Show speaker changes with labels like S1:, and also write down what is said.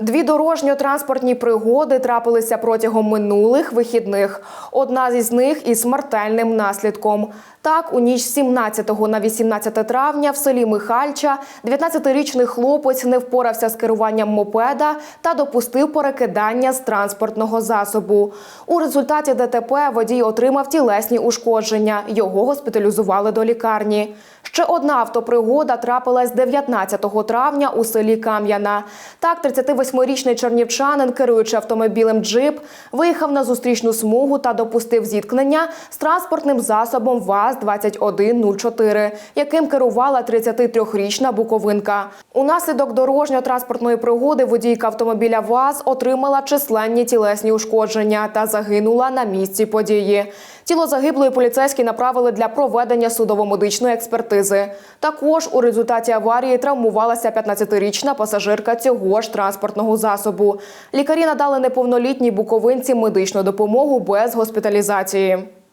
S1: Дві дорожньо-транспортні пригоди трапилися протягом минулих вихідних. Одна із них із смертельним наслідком. Так, у ніч 17 на 18 травня в селі Михальча 19-річний хлопець не впорався з керуванням мопеда та допустив перекидання з транспортного засобу. У результаті ДТП водій отримав тілесні ушкодження. Його госпіталізували до лікарні. Ще одна автопригода трапилась 19 травня у селі Кам'яна. Так, 38-річний чернівчанин, керуючи автомобілем джип, виїхав на зустрічну смугу та допустив зіткнення з транспортним засобом ВАЗ-2104, яким керувала 33-річна буковинка. Унаслідок дорожньо-транспортної пригоди водійка автомобіля ВАЗ отримала численні тілесні ушкодження та загинула на місці події. Тіло загиблої поліцейські направили для проведення судово-медичної експертизи. Також у результаті аварії травмувалася 15-річна пасажирка цього ж транспортного засобу. Лікарі надали неповнолітній буковинці медичну допомогу без госпіталізації.